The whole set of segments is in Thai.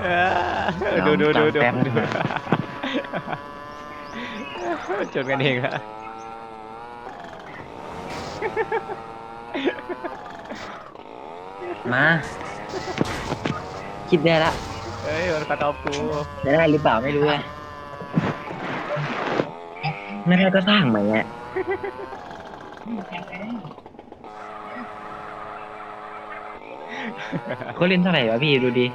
เออดูดูดูดูจำแป๊บนึดูงนะ จนกันเองละมา คิดได้ละเฮ้ยมันคัดออฟกูจะได้หรือเปล่าไม่รู้อะไม่ได้ก็สร้างใหม่อะเขาเล่นเท่าไหร่วะพี่ดูดิ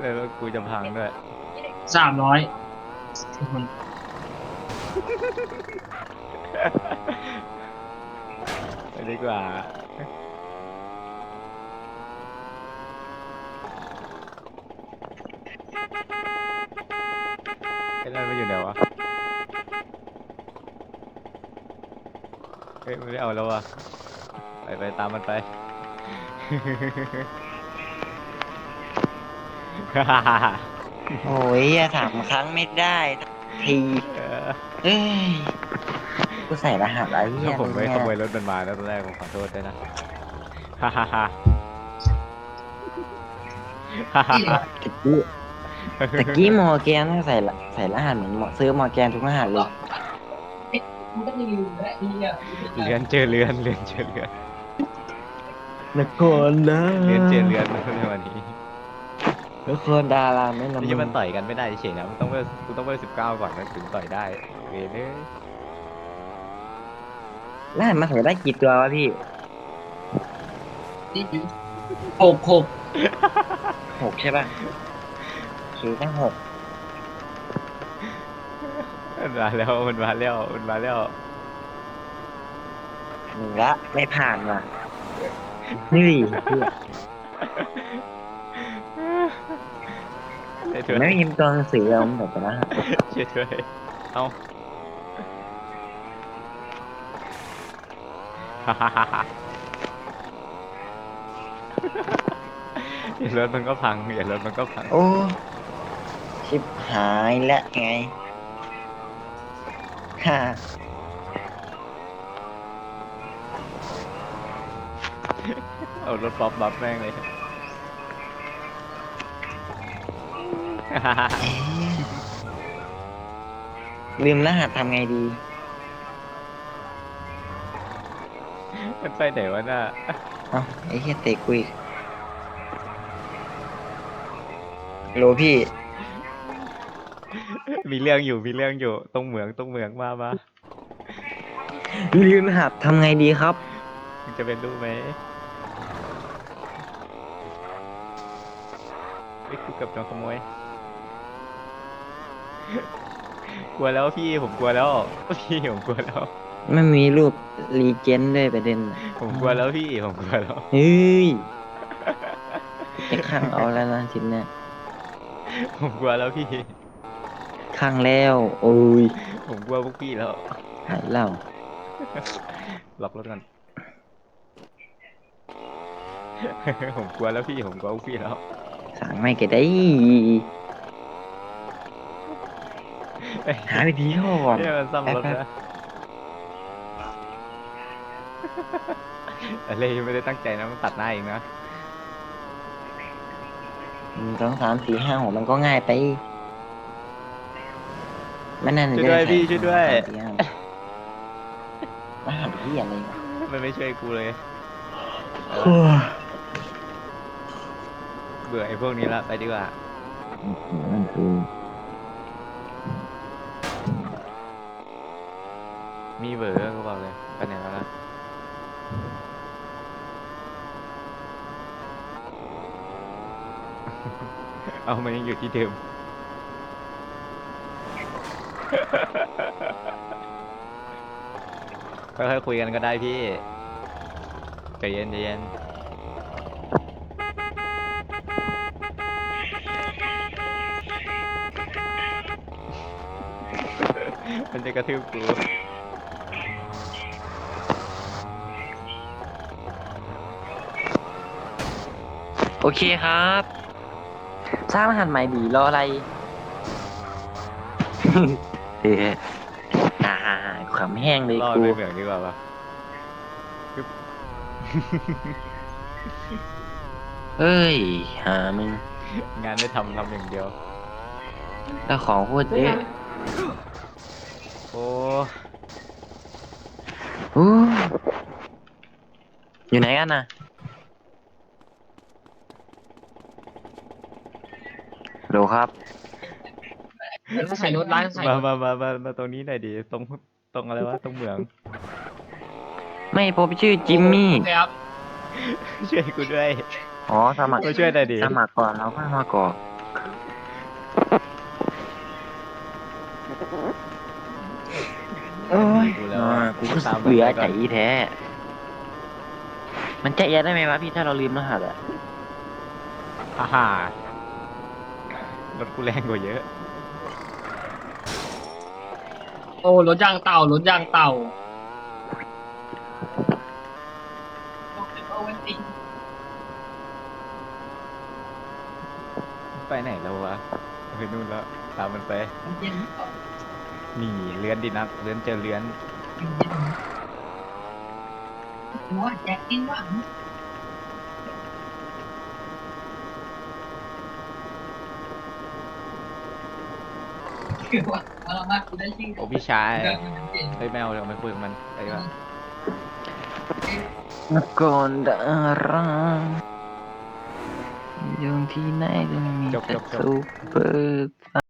เลยว่ากูจะพังด้วย สามร้อยไปดีกว่า ไอ้นั่นมันอยู่ไหนวะ เฮ้ยมันไม่เอาแล้วอะไปไปตามมันไป โอ้ยอะสามครั้งไม่ได้สักทีเออเอ้ยกูใส่รหัสอะไรเนี่ถ้ายผมไม่เนี่ยขโมยรถมันมาแล้วตอนแรกผมขอโทษด้วยนะฮ่าฮ่าฮ่าฮ่าฮ่าฮ่าตะกี้ตะกี้มอร์แกนใส่ละใส่รหัสเหมือนหมอซื้อมอร์แกนทุกรหัสเลยเรือนเจอเรือนเรือนเจอเรือนนครนะเรือนเจอเรือนในวันนี้ นครดาราไม่ละที่มันต่อยกันไม่ได้เฉยๆนะมันต้องเวลกูต้องเวลสิบเก้าก่อนมันถึงต่อยได้เวยเลยรหัสมาใส่ได้กี่ตัววะพี่หกหกหกใช่ป่ะคือตั้งหกมันมาแล้วมันมาแล้วมันมาแล้วหนึ่งละไม่ผ่านว่ะนี่พี่ ช่วยด้วยไม่มีตัวหนังสือแล้วมันแบบรหัสช่วยด้วยเอาฮ่าฮ่าฮ่าฮ่าเดี๋ยวรถมันก็พังเดี๋ยวรถมันก็พังโอ้ชิบหายและไงฮ่าเอารถป๊อปบัฟแม่งเลย เอ๊ะ ลืมรหัสทำไงดี มันไปไหนวะน่ะเอ้าไอ้เหี้ยเตะกุยโหลพี่ มีเรื่องอยู่มีเรื่องอยู่ตรงเหมืองตรงเหมืองมามาลืมรหัสทำไงดีครับ มึงจะเป็นรู้ไหมไอ้ยกูเกับโดนขโมย กลัวแล้วพี่ผมกลัวแล้วพี่ผมกลัวแล้ว ไม่มีรูปรีเจนด้วยประเด็นน่ะผมกลัวแล้วพี่ผมกลัวแล้วเฮ้ยจะข้างเอาแล้วนะทีเนี้ยผมกลัวแล้วพี่ข้างแล้ว โอ้ยผมกลัวพวกพี่แล้วหายแล้วล็อกรถกันผมกลัวแล้วพี่ผมกลัวพวกพี่แล้ว สั่งไม่ก็ได้ เอ้ยหาวิธีก่อนเนี่ยมันซ่อมรถแป๊บนะอะไรไม่ได้ตั้งใจนะมันตัดหน้าเองนะหนึ่งสองสามสี่ห้าหกมันก็ง่ายไปมันนั่นช่วยด้วยพี่ช่วยด้วยรหัสที่อะไรวะมันไม่ช่วยกูเลยเออเบื่อไอ้พวกนี้ละไปดีกว่ามันคือ มีเบอร์ก็บอกเลยไปไหนแล้วล่ะ เอามันยังอยู่ที่เดิมค่อยๆคุยกันก็ได้พี่ใจเย็นใจเย็นมันจะกระทืบกูโอเคครับ สร้างรหัสใหม่ดีรออะไร เอออ่าขำแห้งเลยรอดกูไปเหมืองดีกว่าปะเฮ้ย หามึงงานได้ทำทำอย่างเดียว แล้วของโคตรเยอะโอ้อู้อยู่ไหนกันน่ะ โหลครับร้านใส่รถร้านใส่รมาถมามามามาตรงนี้หน่อยดิตรงตรงอะไรวะตรงเหมือง ไม่ผมชื่อจิมมี่โอเคครับช่วยกูด้วยอ๋อสมัครมาช่วยหน่อยดิสมัครก่อนแล้วค่อยมาก่อนโอ้ยกูแล้วอ่าอะกูก็ตามเหลือไปใจก่นแท้ มันจะแย่ได้ไหมวะพี่ถ้าเราลืมรหัสอะฮ่าฮ่าร ถกูแรงกว่าเยอะ โอ้รถยางเต่ารถยางเต่าไปไหนแล้ววะไปนู่นแล้วตามมันไป นี่เลื้อนดินักเลื้อนเจอเลื้อน โอ้พี่ชายเฮ้ยแมวเดี๋ยวไม่คุยกับมันไปดีกว่าก่อนดาราอยู่ที่ไหนก็มีแต่ซูเปอร์